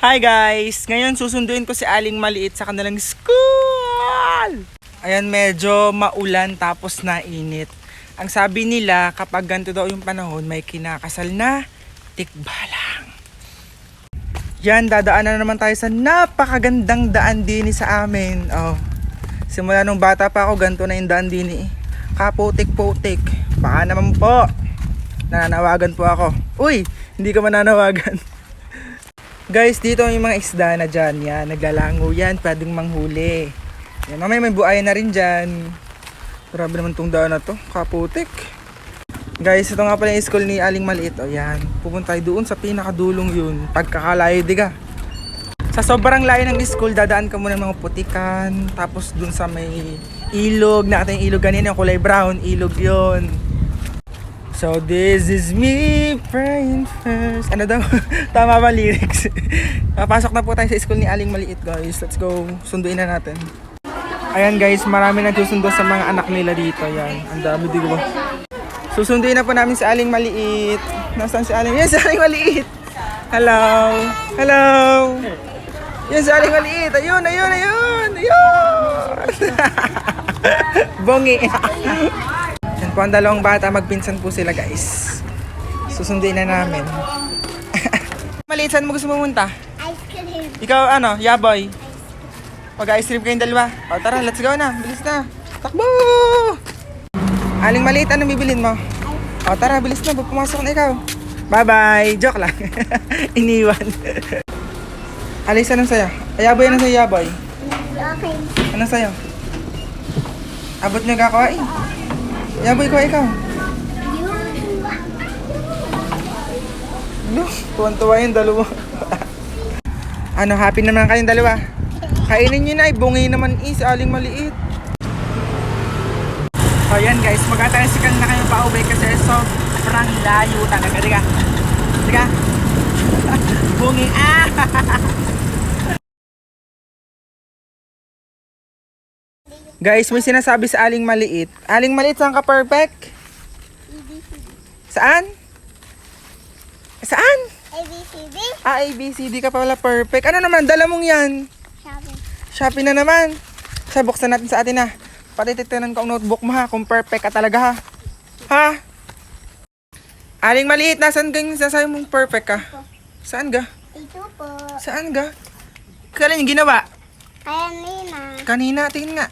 Hi guys! Ngayon susunduin ko si Aling Maliit sa kanilang school! Ayan, medyo maulan tapos nainit. Ang sabi nila, kapag ganito daw yung panahon, may kinakasal na tikbalang. Yan, dadaan na naman tayo sa napakagandang daan din sa amin. Oh. Simula nung bata pa ako, ganito na yung daan din eh. Kaputik-putik. Baka naman po. Nananawagan po ako. Uy, hindi ka mananawagan. Guys, dito yung mga isda na dyan. Yan, naglalango yan. Pwedeng manghuli. Yan, mamaya may buhay na rin dyan. Grabe naman tong daan na to. Kaputik. Guys, ito nga pala yung school ni Aling Maliit. O yan, pupunta tayo doon sa pinakadulong yun. Pagkakalayo, diga. Sa sobrang layo ng school, dadaan ka muna ng mga putikan. Tapos dun sa may ilog. Nakita yung ilog kanina, yung kulay brown. Ilog yon. So this is me praying first. Ano daw? Tama ba lyrics? Papasok na po tayo sa school ni Aling Maliit guys. Let's go. Sunduin na natin. Ayan guys, marami nagsusundo sa mga anak nila dito. Yan. Ang dami di ba? Susunduin na po namin si Aling Maliit. Nasaan si Aling? Yan si Aling Maliit. Hello. Hello. Yan si Aling Maliit. Ayun, ayun, ayun. Ayun. Bongi. Po ang dalawang bata. Magpinsan po sila guys. Susunduin na namin. Maliit, saan mo gusto pumunta? Ice cream. Ikaw ano, yaboy? Mag-ice cream kayong dalawa. O tara, let's go na. Bilis na. Takbo! Aling maliit, anong bibilin mo? O tara, bilis na. Pumasok na ikaw. Bye-bye. Joke lang. Iniwan. Alis, anong sayo? Ayaboy, anong sayo, yaboy? Okay. Anong sayo? Abot nyo kakawain. Yaboy ko, ikaw. No, tuwan-tuwa yung dalawa. ano, happy naman kayong dalawa? Kainin nyo na, ibungi naman is, aling maliit. So yan guys, magtatricycle na kayo pa uwi kasi sobrang layo talaga. Diga, diga. Bungi, ah! Guys, may sinasabi sa aling maliit. Aling maliit, saan ka perfect? Saan? Saan? ABCD. Ah, A, B, C, D ka pala perfect. Ano naman, dala mong yan. Sabi. Shopee na naman. Sa buksan natin sa atin ha. Pati titinan ko ang notebook mo ha, kung perfect ka talaga ha. Ha? Aling maliit, nasan ka yung sasabi mong perfect ka? Saan ga? Ito po. Saan ga? Kailan yung ginawa? Kaya nina. Kanina, tingin nga.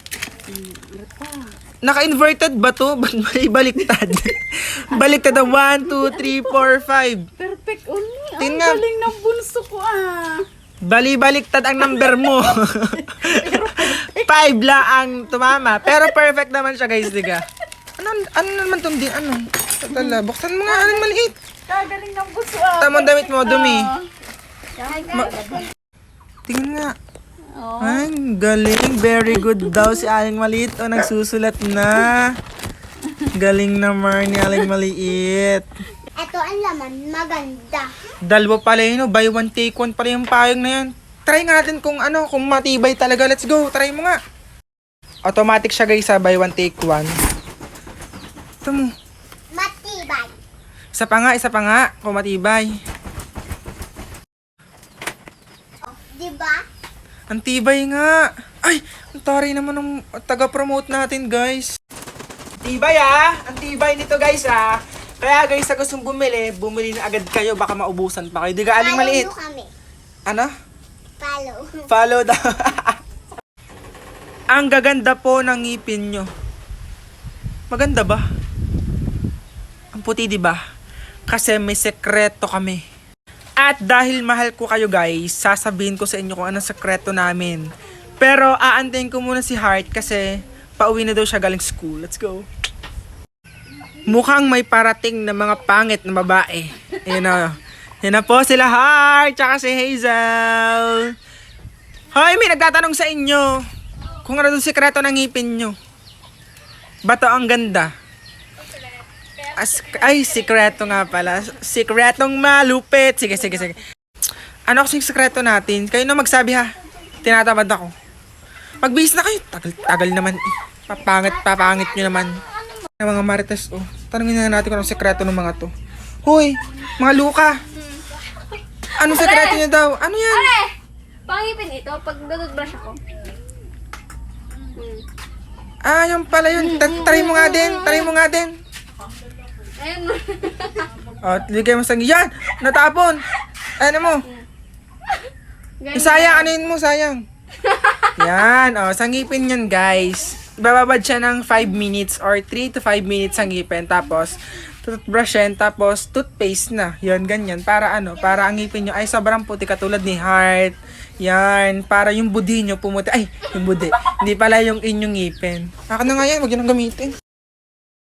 Naka-inverted ba to? Ba't may baliktad? baliktad na 1, 2, 3, 4, 5. Perfect only. Ang Tingnan galing ng bunso ko ah. Bali-baliktad ang number mo. Five lang ang tumama. Pero perfect naman siya guys, diga. Ano, ano naman tong din? Ano? Tala, buksan mo nga, anong maliit. Kagaling ng bunso ah. Tamang damit mo, dumi. Ah. Tingnan nga. Oh. Ay, galing. Very good daw si Aling Maliit. O, nagsusulat na. Galing naman ni Aling Maliit. Ito ang laman. Maganda. Dalawa pala yun, oh. buy one take one pala yung payong na yan. Try nga natin kung ano, kung matibay talaga. Let's go, try mo nga. Automatic siya guys, ha, buy one take one. Ito mo. Matibay. Isa pa nga, isa pa nga, kung matibay. Oh, di ba? Ang tibay nga. Ay, ang taray naman ng taga-promote natin guys. Tibay ah! Ang tibay nito guys ah. Kaya guys, sa gustong bumili, bumili na agad kayo, baka maubusan pa kayo. Di ka aling Follow maliit. nyo kami. Ano? Follow. Follow daw. Ang gaganda po ng ngipin nyo. Maganda ba? Ang puti, di ba? Kasi may sekreto kami. At dahil mahal ko kayo guys, sasabihin ko sa inyo kung anong sekreto namin. Pero aantayin ko muna si Heart kasi pauwi na daw siya galing school. Let's go. Mukhang may parating na mga pangit na babae. Ayan na. Yan na po sila Heart, tsaka si Hazel. Hoy, may nagtatanong sa inyo. Kung ano yung sikreto ng ngipin nyo. Bato ang ganda. As, ay, sikreto nga pala. Sikretong malupit. Sige, sige, sige. Ano kasing sikreto natin? Kayo na magsabi ha. Tinatamad ako. Magbihis na kayo. Tagal, tagal naman. eh. Papangit, papangit nyo naman. Yung mga marites, oh. Tanungin na natin kung anong sikreto ng mga to. Hoy, mga luka. Anong sekreto niyo daw? Ano yan? Pare! Pangipin ito pag nag-brush ako. Hmm. Ah, yan pala yun. Ta- try mo nga din. Try mo nga din. Ayun. Oh, ligay mo sa Yan! Natapon! Ano mo? Ganyan. Sayang, yun mo? Sayang. Yan. Oh, sangipin yan, guys. Bababad siya ng 5 minutes or 3 to 5 minutes sangipin. Tapos, toothbrushin. Tapos, toothpaste na. Yan, ganyan. Para ano? Para ang ngipin nyo ay sobrang puti katulad ni Heart. Yan. Para yung budi nyo pumuti. Ay, yung budi. Hindi pala yung inyong ngipin. Ako na nga yan. Huwag yun ang gamitin.